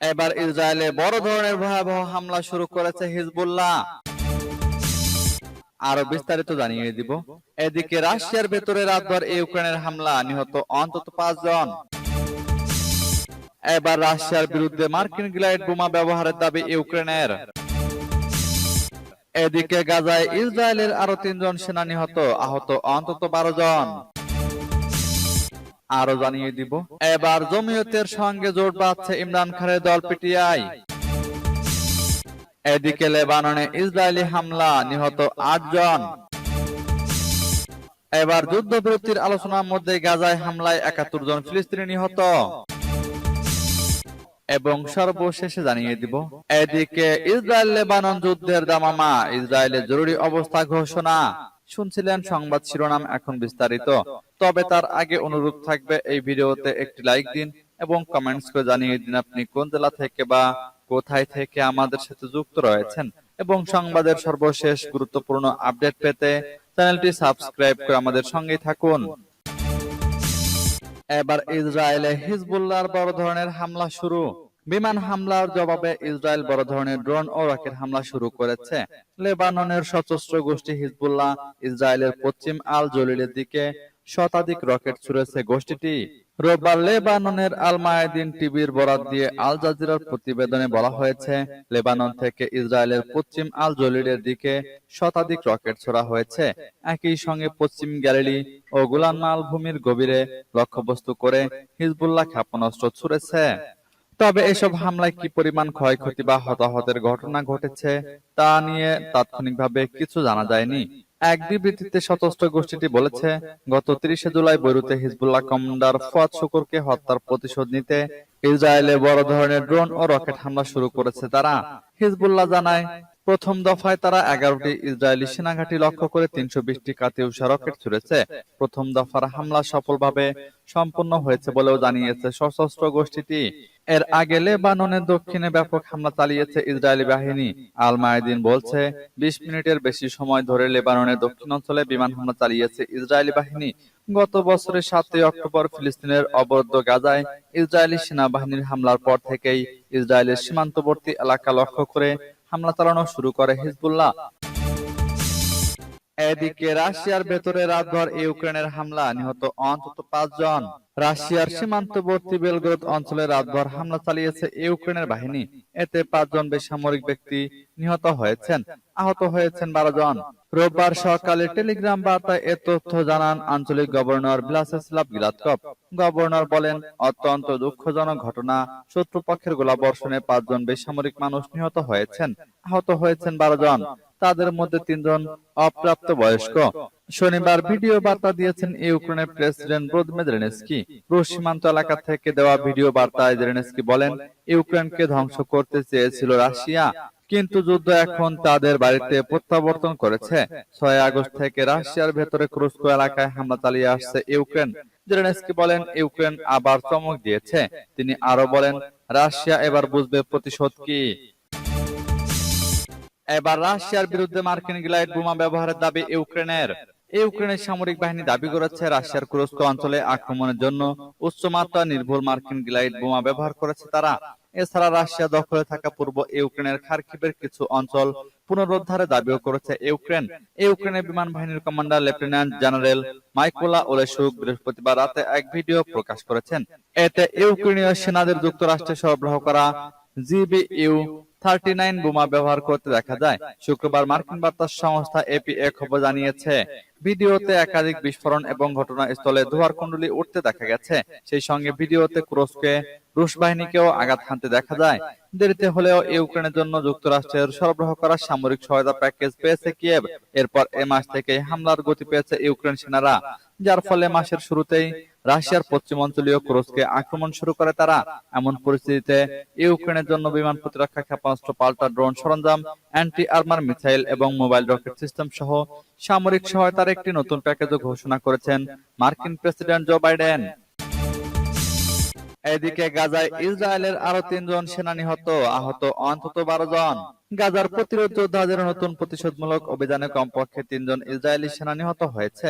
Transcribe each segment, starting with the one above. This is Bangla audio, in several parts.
এবার ইসরায়েলে বড় ধরনের ভয়াবহ হামলা শুরু করেছে হিজবুল্লাহ। আরও বিস্তারিত জানিয়ে দিব। এদিকে রাশিয়ার ভেতরে রাতভর ইউক্রেনের হামলা, নিহত অন্তত পাঁচজন। এবার রাশিয়ার বিরুদ্ধে মার্কিন গ্লাইড বোমা ব্যবহারের দাবি ইউক্রেনের। এদিকে গাজায় ইসরায়েলের আরও তিনজন সেনা নিহত, আহত অন্তত বারো জন। আরও জানিয়ে দিব। এবার জমিয়তের সঙ্গে জোট বাঁধছে ইমরান খানের দল পিটিআই। এদিকে লেবাননে ইসরায়েলি হামলা, নিহত আট জন। এবার যুদ্ধবিরতির আলোচনার মধ্যে গাজায় হামলায় একাত্তর জন ফিলিস্তিনি নিহত। এবং সর্বশেষে জানিয়ে দিব, এদিকে ইসরায়েল লেবানন যুদ্ধের দামামা, ইসরায়েলের জরুরি অবস্থা ঘোষণা। শুনছিলেন সংবাদ শিরোনাম এখন বিস্তারিত। তবে তার আগে অনুরোধ থাকবে এই ভিডিওতে একটি লাইক দিন এবং কমেন্টস করে জানিয়ে দিন আপনি কোন জেলা থেকে বা কোথায় থেকে আমাদের সাথে যুক্ত রয়েছেন এবং সংবাদের সর্বশেষ গুরুত্বপূর্ণ আপডেট পেতে চ্যানেলটি সাবস্ক্রাইব করে আমাদের সঙ্গেই থাকুন। এবার ইসরায়েলে হিজবুল্লাহর বড় ধরনের হামলা শুরু। বিমান হামলার জবাবে ইসরায়েল বড় ধরনের ড্রোন ও রকেট হামলা শুরু করেছে। লেবাননের সশস্ত্র গোষ্ঠী হিজবুল্লাহ ইসরায়েলের পশ্চিম আল জলিলের দিকে শতাধিক রকেট ছুড়েছে গোষ্ঠীটি। রোববার লেবাননের আল মায়াদিন টিভির বরাত দিয়ে আল জাজিরার প্রতিবেদনে বলা হয়েছে, লেবানন থেকে ইসরায়েলের পশ্চিম আল জলিলের দিকে শতাধিক রকেট ছোড়া হয়েছে। একই সঙ্গে পশ্চিম গ্যালিলি ও গোলান মালভূমির গভীরে লক্ষ্যবস্তু করে হিজবুল্লাহ ক্ষেপণাস্ত্র ছুড়েছে। তবে এসব হামলায় কি পরিমাণ ক্ষয়ক্ষতি বা হতাহতের ঘটনা ঘটেছে তা নিয়ে তাৎক্ষণিকভাবে কিছু জানা যায়নি। এক বিবৃতিতে সশস্ত্র গোষ্ঠীটি বলেছে গত তিরিশে জুলাই বৈরুতে হিজবুল্লাহ কমান্ডার ফুয়াদ শুকুরকে হত্যার প্রতিশোধ নিতে ইসরায়েলে বড় ধরনের ড্রোন ও রকেট হামলা শুরু করেছে তারা। হিজবুল্লাহ জানায় প্রথম দফায় তারা এগারোটি ইসরায়েলি সেনাঘাঁটি লক্ষ্য করে তিনশো বিশটি কাতিউষা রকেট ছুড়েছে প্রথম দফার হামলা সফলভাবে সম্পন্ন হয়েছে বলেও জানিয়েছে সশস্ত্র গোষ্ঠীটি। এর আগে লেবাননের দক্ষিণে ব্যাপক হামলা চালিয়েছে ইসরায়েলি বাহিনী। আল মায়েদিন বলছে বিশ মিনিটের বেশি সময় ধরে লেবাননের দক্ষিণ অঞ্চলে বিমান হামলা চালিয়েছে ইসরায়েলি বাহিনী। গত বছরের সাতই অক্টোবর ফিলিস্তিনের অবরুদ্ধ গাজায় ইসরায়েলি সেনাবাহিনীর হামলার পর থেকেই ইসরায়েলের সীমান্তবর্তী এলাকা লক্ষ্য করে হামলা চালানো শুরু করে হিজবুল্লাহ। এদিকে রাশিয়ার ভেতরে রাতভর ইউক্রেনের হামলা নিহত অন্তত পাঁচজন রাশিয়ার সীমান্তবর্তী বেলগ্রদ অঞ্চলে রাতভর হামলা চালিয়েছে ইউক্রেনের বাহিনী। এতে পাঁচজন বেসামরিক ব্যক্তি নিহত হয়েছেন। আহত হয়েছেন বারো জন। রোববার সকালে টেলিগ্রাম বার্তায় এ তথ্য জানান আঞ্চলিক গভর্নর বিলাসেস্লাভ গিলাতকপ গভর্নর বলেন অত্যন্ত দুঃখজনক ঘটনা। শত্রুপক্ষের গোলাবর্ষণে পাঁচজন বেসামরিক মানুষ নিহত হয়েছেন। আহত হয়েছেন বারো জন। তাদের মধ্যে তিনজন অপ্রাপ্ত বয়স্ক। শনিবার ভিডিও বার্তা দিয়েছেন ইউক্রেনের প্রেসিডেন্ট ভ্লোদিমির জেলেনস্কি। রুশ সীমান্ত এলাকা থেকে দেওয়া ভিডিও বার্তায় জেলেনস্কি বলেন, ইউক্রেনকে ধ্বংস করতে চেয়েছিল রাশিয়া, কিন্তু যুদ্ধ এখন তাদের বাড়িতে প্রত্যাবর্তন করেছে। ছয় আগস্ট থেকে রাশিয়ার ভেতরে ক্রুস্কো এলাকায় হামলা চালিয়ে আসছে ইউক্রেন। জেলেনস্কি বলেন, ইউক্রেন আবার চমক দিয়েছে। তিনি আরও বলেন, রাশিয়া এবার বুঝবে প্রতিশোধ কি। এবার রাশিয়ার বিরুদ্ধে মার্কিন গ্লাইড বোমা ব্যবহারের দাবি ইউক্রেনের। ইউক্রেনের সামরিক বাহিনী দাবি করেছে রাশিয়ার কুরস্ক অঞ্চলে আক্রমণের জন্য উচ্চমাত্রা নির্ভুল মার্কিন গ্লাইড বোমা ব্যবহার করেছে তারা। এছাড়া রাশিয়া দখলে থাকা পূর্ব ইউক্রেনের খার্কিবের কিছু অঞ্চল পুনরুদ্ধারের দাবিও করেছে ইউক্রেন। ইউক্রেনের বিমান বাহিনীর commander, lieutenant general Mykola Oleshchuk বৃহস্পতিবার রাতে এক ভিডিও প্রকাশ করেছেন। এতে ইউক্রেনীয় সেনাদের যুক্তরাষ্ট্রে সরবরাহ করা জিবিইউ থার্টি নাইন বোমা ব্যবহার করতে দেখা যায়। শুক্রবার মার্কিন বার্তা সংস্থা এপি এ খবর জানিয়েছে, ভিডিওতে একাধিক বিস্ফোরণ এবং ঘটনাস্থলে ধোয়ার কুণ্ডলি উঠতে দেখা গেছে। সেই সঙ্গে ভিডিওতে ক্রোসকে রুশ বাহিনীকেও আঘাত হানতে দেখা যায়। দেরিতে হলেও ইউক্রেনের জন্য যুক্তরাষ্ট্রের সরবরাহ করা সামরিক সহায়তা প্যাকেজ পেয়েছে কিয়েভ। এরপর এ মাস থেকে হামলার গতি পেয়েছে ইউক্রেন সেনারা, যার ফলে মাসের শুরুতেই রাশিয়ার পশ্চিমাঞ্চলীয় ক্রোসকে আক্রমণ শুরু করে তারা। এমন পরিস্থিতিতে ইউক্রেনের জন্য বিমান প্রতিরক্ষা ক্ষেপণাস্ত্র, পাল্টা ড্রোন সরঞ্জাম অ্যান্টি আর্মার মিসাইল এবং মোবাইল রকেট সিস্টেম সহ সামরিক সহায়তার একটি নতুন প্যাকেজও ঘোষণা করেছেন মার্কিন প্রেসিডেন্ট জো বাইডেন। এদিকে গাজায় ইসরায়েলের আরও তিনজন সেনা নিহত আহত, অন্তত বারো জন। গাজার প্রতিরোধ যোদ্ধাদের নতুন প্রতিশোধমূলক অভিযানে কমপক্ষে তিনজন ইসরায়েলি সেনা নিহত হয়েছে।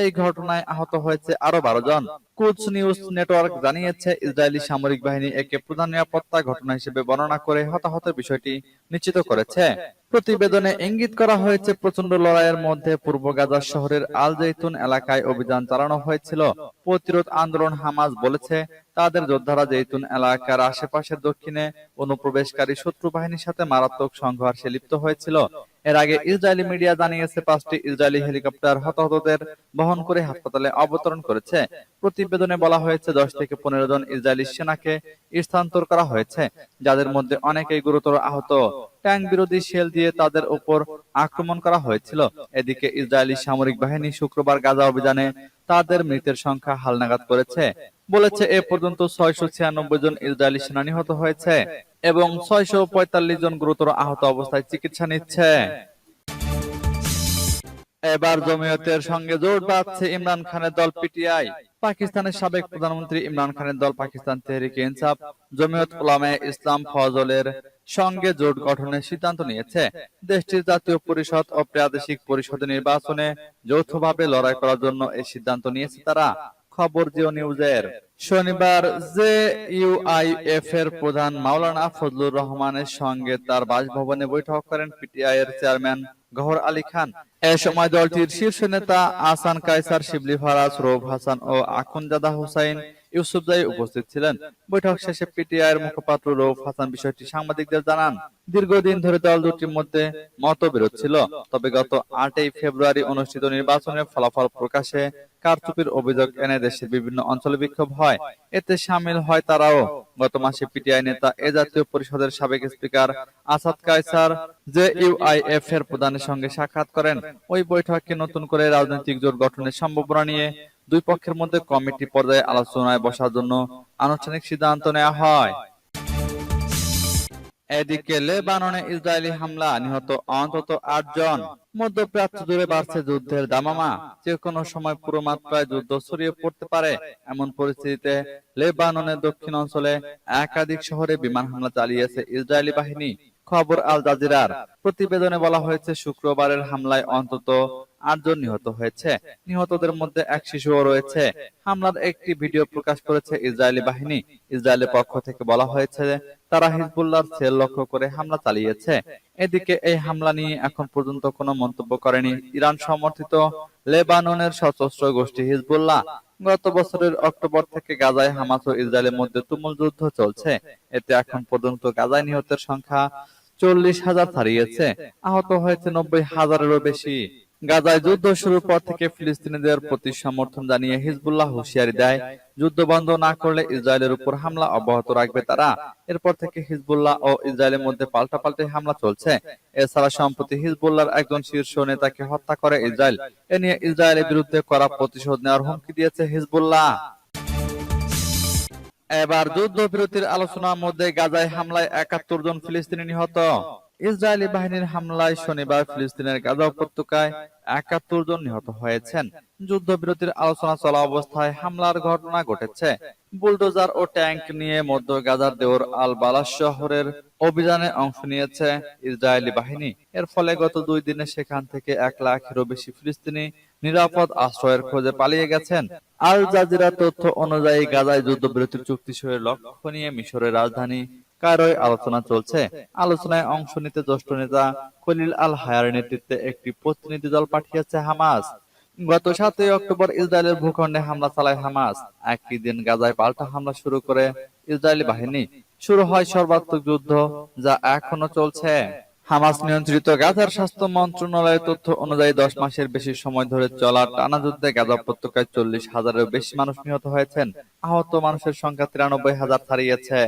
এই ঘটনায় আহত হয়েছে আরও বারো জন। কুচ নিউজ নেটওয়ার্ক জানিয়েছে ইসরায়েলি সামরিক বাহিনী একে প্রধান নিরাপত্তা ঘটনা হিসেবে বর্ণনা করে হতাহতের বিষয়টি নিশ্চিত করেছে। প্রতিবেদনে ইঙ্গিত করা হয়েছে প্রচণ্ড লড়াইয়ের মধ্যে পূর্ব গাজা শহরের আল জৈতুন এলাকায় অভিযান চালানো হয়েছিল। প্রতিরোধ আন্দোলন হামাজ বলেছে তাদের যোদ্ধারা জৈতুন এলাকার আশেপাশের দক্ষিণে অনুপ্রবেশকারী শত্রু বাহিনীর সাথে মারাত্মক সংঘর্ষে লিপ্ত হয়েছিল। এর আগে ইসরায়েলি মিডিয়া জানিয়েছে পাঁচটি ইসরায়েলি হেলিকপ্টার হতাহতদের বহন করে হাসপাতালে অবতরণ করেছে। প্রতিবেদনে বলা হয়েছে দশ থেকে পনেরো জন ইসরায়েলি সেনাকে স্থানান্তর করা হয়েছে, যাদের মধ্যে অনেকেই গুরুতর আহত। ট্যাঙ্ক বিরোধী শেল দিয়ে তাদের উপর আক্রমণ করা হয়েছিল। এদিকে ইসরায়েলি সামরিক বাহিনী শুক্রবার গাজা অভিযানে তাদের মৃতের সংখ্যা হালনাগাদ করেছে, বলেছে এ পর্যন্ত ছয়শো ছিয়ানব্বই জন ইসরায়েলি সেনা নিহত হয়েছে এবং ছয়শো পঁয়তাল্লিশ জন গুরুতর আহত অবস্থায় চিকিৎসা নিচ্ছে। এবার জমিয়তের সঙ্গে জোট বাঁধছে ইমরান খানের দল পিটিআই। পাকিস্তানের সাবেক প্রধানমন্ত্রী ইমরান খানের দল পাকিস্তান তেহরিক ইনসাফ জমিয়ত উলামায়ে ইসলাম ফজলের সঙ্গে জোট গঠনের সিদ্ধান্ত নিয়েছে। দেশটির জাতীয় পরিষদ ও প্রাদেশিক পরিষদের নির্বাচনে যৌথভাবে লড়াই করার জন্য এই সিদ্ধান্ত নিয়েছে তারা। খবর জিও নিউজের। শনিবার জে ইউআইএফ এর প্রধান মাওলানা ফজলুর রহমানের সঙ্গে তার বাসভবনে বৈঠক করেন পিটিআই এর চেয়ারম্যান গহর আলী খান। এ সময় দলটির শীর্ষ নেতা আসান কায়সার, শিবলি ফারাজ, রৌফ হাসান ও আখুনজাদা হুসাইন ইউসুফজাই উপস্থিত ছিলেন। বৈঠক শেষে পিটিআই এর মুখপাত্র রৌফ হাসান বিষয়টি সাংবাদিকদের জানান। দীর্ঘদিন ধরে দল দুটির মধ্যে মতবিরোধ ছিল। তবে গত আটই ফেব্রুয়ারি অনুষ্ঠিত নির্বাচনের ফলাফল প্রকাশে কারচুপির অভিযোগ এনে দেশের বিভিন্ন অঞ্চলে বিক্ষোভ হয়। এতে সামিল হয় তারাও। গত মাসে পিটিআই নেতা এ জাতীয় পরিষদের সাবেক speaker Asad Qaiser J UIF এর প্রধানের সঙ্গে সাক্ষাৎ করেন। ওই বৈঠকে নতুন করে রাজনৈতিক জোট গঠনের সম্ভাবনা নিয়ে দুই পক্ষের মধ্যে কমিটি পর্যায়ে আলোচনায় বসার জন্য আনুষ্ঠানিক সিদ্ধান্ত নেওয়া হয়। এদিকে লেবাননে ইসরায়েলি হামলা, নিহত অন্তত আট জন। মধ্যপ্রাচ্য জুড়ে বাড়ছে যুদ্ধের দামামা। যে কোনো সময় পুরো মাত্রায় যুদ্ধ ছড়িয়ে পড়তে পারে। এমন পরিস্থিতিতে লেবাননের দক্ষিণ অঞ্চলে একাধিক শহরে বিমান হামলা চালিয়েছে ইসরায়েলি বাহিনী। খবর আল জাজিরার। প্রতিবেদনে বলা হয়েছে, শুক্রবারের হামলায় অন্তত আটজন নিহত হয়েছে। নিহতদের মধ্যে এক শিশুও রয়েছে। হামলার একটি ভিডিও প্রকাশ করেছে ইসরায়েলি বাহিনী। ইসরায়েলের পক্ষ থেকে বলা হয়েছে তারা হিজবুল্লাহর সেল লক্ষ্য করে হামলা চালিয়েছে। এদিকে এই হামলা নিয়ে এখন পর্যন্ত কোনো মন্তব্য করেনি ইরান সমর্থিত লেবাননের সশস্ত্র গোষ্ঠী হিজবুল্লাহ। গত বছরের অক্টোবর থেকে গাজায় হামাস ও ইসরায়েলের মধ্যে তুমুল যুদ্ধ চলছে। এতে এখন পর্যন্ত গাজায় নিহতের সংখ্যা চল্লিশ হাজার ছাড়িয়েছে। আহত হয়েছে নব্বই হাজারেরও বেশি। গাজায় যুদ্ধ শুরুর পর থেকে ফিলিস্তিনিদের প্রতি সমর্থন জানিয়ে হিজবুল্লাহ হুঁশিয়ারি দেয়। যুদ্ধ বন্ধ না করলে ইসরায়েলের উপর হামলা অব্যাহত রাখবে তারা। এরপর থেকে হিজবুল্লাহ ও ইসরায়েলের মধ্যে পাল্টাপাল্টি হামলা চলছে। এছাড়া সম্প্রতি হিজবুল্লাহর একজন শীর্ষ নেতাকে হত্যা করে ইসরায়েল। এ নিয়ে ইসরায়েলের বিরুদ্ধে করা প্রতিশোধ নেওয়ার হুমকি দিয়েছে হিজবুল্লাহ। এবার যুদ্ধ যুদ্ধবিরতির আলোচনার মধ্যে গাজায় হামলায় একাত্তর জন ফিলিস্তিনি নিহত। ইসরায়েলি বাহিনীর হামলায় শনিবার ফিলিস্তিনের গাজা উপত্যকায় একাত্তর জন নিহত হয়েছেন। যুদ্ধবিরতির আলোচনা চলা অবস্থায় হামলার ঘটনা ঘটেছে। বুলডোজার ও ট্যাঙ্ক নিয়ে মধ্য গাজার দেওর আল বালাস শহরের অভিযানে অংশ নিয়েছে ইসরায়েলি বাহিনী। এর ফলে গত দুই দিনে সেখান থেকে এক লাখেরও বেশি ফিলিস্তিনি নিরাপদ আশ্রয়ের খোঁজে পালিয়ে গেছেন। আল জাজিরা তথ্য অনুযায়ী গাজায় যুদ্ধবিরতির চুক্তি সইয়ের লক্ষ্য নিয়ে মিশরের রাজধানী কায়রোয় আলোচনা চলছে। আলোচনায় অংশ নিতে জ্যেষ্ঠ নেতা খলিল আল হায়ার নেতৃত্বে একটি প্রতিনিধি দল পাঠিয়েছে হামাস। গত সাতই অক্টোবর ইসরায়েলের ভূখণ্ডে হামলা চালায় হামাস। একই দিন গাজায় পাল্টা হামলা শুরু করে ইসরায়েলি বাহিনী। শুরু হয় সর্বাত্মক যুদ্ধ যা এখনও চলছে। হামাস নিয়ন্ত্রিত গাজার স্বাস্থ্য মন্ত্রণালয়ের তথ্য অনুযায়ী দশ মাসের বেশি সময় ধরে চলা টানা যুদ্ধে গাজা উপত্যকায় চল্লিশ হাজারের বেশি মানুষ নিহত হয়েছেন। আহত মানুষের সংখ্যা তিরানব্বই হাজার ছাড়িয়েছে।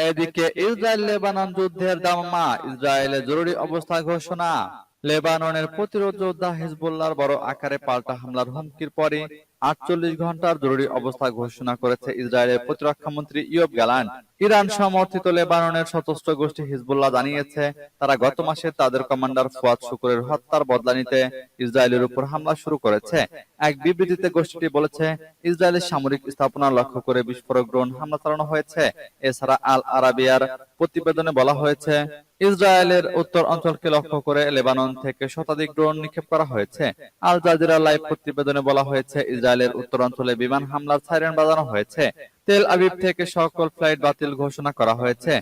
এদিকে ইসরায়েল লেবানন যুদ্ধের দামামা, ইসরায়েলে জরুরি অবস্থা ঘোষণা। লেবাননের প্রতিরোধ যোদ্ধা হিজবুল্লাহর বড় আকারে পাল্টা হামলার হুমকির পরে আটচল্লিশ ঘণ্টার জরুরি অবস্থা ঘোষণা করেছে ইসরায়েলের প্রতিরক্ষা মন্ত্রী ইয়ব গ্যালান ইরান সমর্থিত লেবাননের সশস্ত্র গোষ্ঠী হিজবুল্লাহ জানিয়েছে তারা গত মাসে তাদের কমান্ডার ফুয়াদ শুকুরের হত্যার বদলা নিতে ইসরায়েলের উপর হামলা শুরু করেছে। এক বিবৃতিতে গোষ্ঠীটি বলেছে ইসরায়েলের সামরিক স্থাপনা লক্ষ্য করে বিস্ফোরক ড্রোন হামলা চালানো হয়েছে। এছাড়া আল আরাবিয়ার প্রতিবেদনে বলা হয়েছে ইসরায়েলের উত্তর অঞ্চলকে লক্ষ্য করে লেবানন থেকে শতাধিক ড্রোন নিক্ষেপ করা হয়েছে। আল জাজিরা লাইভ প্রতিবেদনে বলা হয়েছে ইসরায়েলের উত্তর অঞ্চলে বিমান হামলার সাইরেন বাজানো হয়েছে তেল আবিব থেকে সকল ফ্লাইট বাতিল ঘোষণা করা হয়েছে।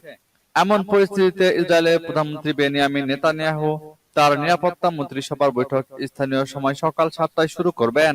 এমন পরিস্থিতিতে ইসরায়েলের প্রধানমন্ত্রী বেনিয়ামিন নেতানিয়াহু তার নিরাপত্তা মন্ত্রিসভার বৈঠক স্থানীয় সময় সকাল সাতটায় শুরু করবেন।